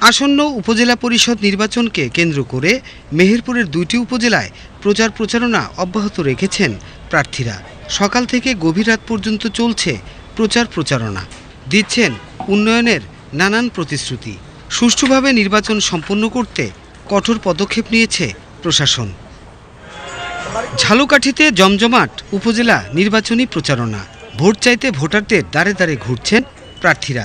আসন্ন উপজেলা পরিষদ নির্বাচনকে কেন্দ্র করে মেহেরপুরের দুইটি উপজেলায় প্রচার প্রচারণা অব্যাহত রেখেছেন প্রার্থীরা। সকাল থেকে গভীর রাত পর্যন্ত চলছে প্রচার প্রচারণা। দিচ্ছেন উন্নয়নের নানান প্রতিশ্রুতি। সুষ্ঠুভাবে নির্বাচন সম্পন্ন করতে কঠোর পদক্ষেপ নিয়েছে প্রশাসন। ঝালুকাঠিতে জমজমাট উপজেলা নির্বাচনী প্রচারণা। ভোট চাইতে ভোটারদের দ্বারে দ্বারে ঘুরছেন প্রার্থীরা।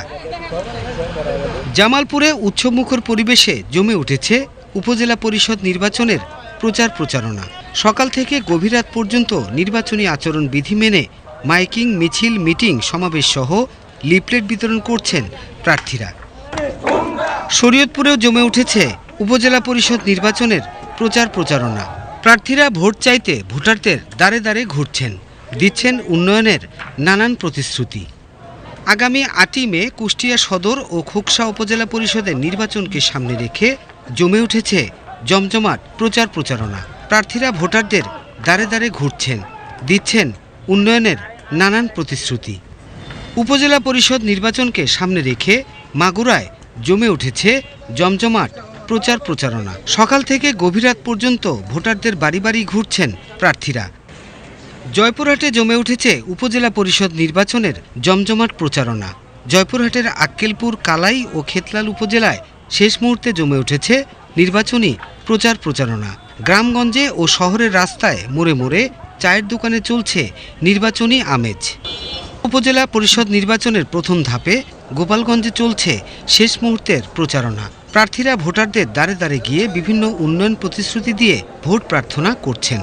জামালপুরে উৎসবমুখর পরিবেশে জমে উঠেছে উপজেলা পরিষদ নির্বাচনের প্রচার প্রচারণা। সকাল থেকে গভীর রাত পর্যন্ত নির্বাচনী আচরণ বিধি মেনে মাইকিং, মিছিল, মিটিং, সমাবেশ সহ লিফলেট বিতরণ করছেন প্রার্থীরা। শরীয়তপুরেও জমে উঠেছে উপজেলা পরিষদ নির্বাচনের প্রচার প্রচারণা। প্রার্থীরা ভোট চাইতে ভোটারদের দ্বারে দ্বারে ঘুরছেন, দিচ্ছেন উন্নয়নের নানান প্রতিশ্রুতি। আগামী আটই মে কুষ্টিয়া সদর ও খোকসা উপজেলা পরিষদের নির্বাচনকে সামনে রেখে জমে উঠেছে জমজমাট প্রচার প্রচারণা। প্রার্থীরা ভোটারদের দ্বারে দ্বারে ঘুরছেন, দিচ্ছেন উন্নয়নের নানান প্রতিশ্রুতি। উপজেলা পরিষদ নির্বাচনকে সামনে রেখে মাগুরায় জমে উঠেছে জমজমাট প্রচার প্রচারণা। সকাল থেকে গভীর রাত পর্যন্ত ভোটারদের বাড়ি বাড়ি ঘুরছেন প্রার্থীরা। জয়পুরহাটে জমে উঠেছে উপজেলা পরিষদ নির্বাচনের জমজমাট প্রচারণা। জয়পুরহাটের আক্কেলপুর, কালাই ও খেতলাল উপজেলায় শেষ মুহূর্তে জমে উঠেছে নির্বাচনী প্রচার প্রচারণা। গ্রামগঞ্জে ও শহরের রাস্তায় মোড়ে মোড়ে চায়ের দোকানে চলছে নির্বাচনী আমেজ। উপজেলা পরিষদ নির্বাচনের প্রথম ধাপে গোপালগঞ্জে চলছে শেষ মুহূর্তের প্রচারণা। প্রার্থীরা ভোটারদের দ্বারে দ্বারে গিয়ে বিভিন্ন উন্নয়ন প্রতিশ্রুতি দিয়ে ভোট প্রার্থনা করছেন।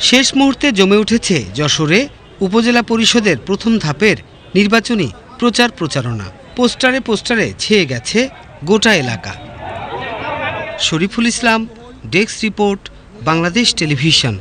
শেষ মুহূর্তে জমে উঠেছে যশোরে উপজেলা পরিষদের প্রথম ধাপের নির্বাচনী প্রচার প্রচারণা। পোস্টারে পোস্টারে ছেয়ে গেছে গোটা এলাকা। Shariful Islam, desk report, Bangladesh television.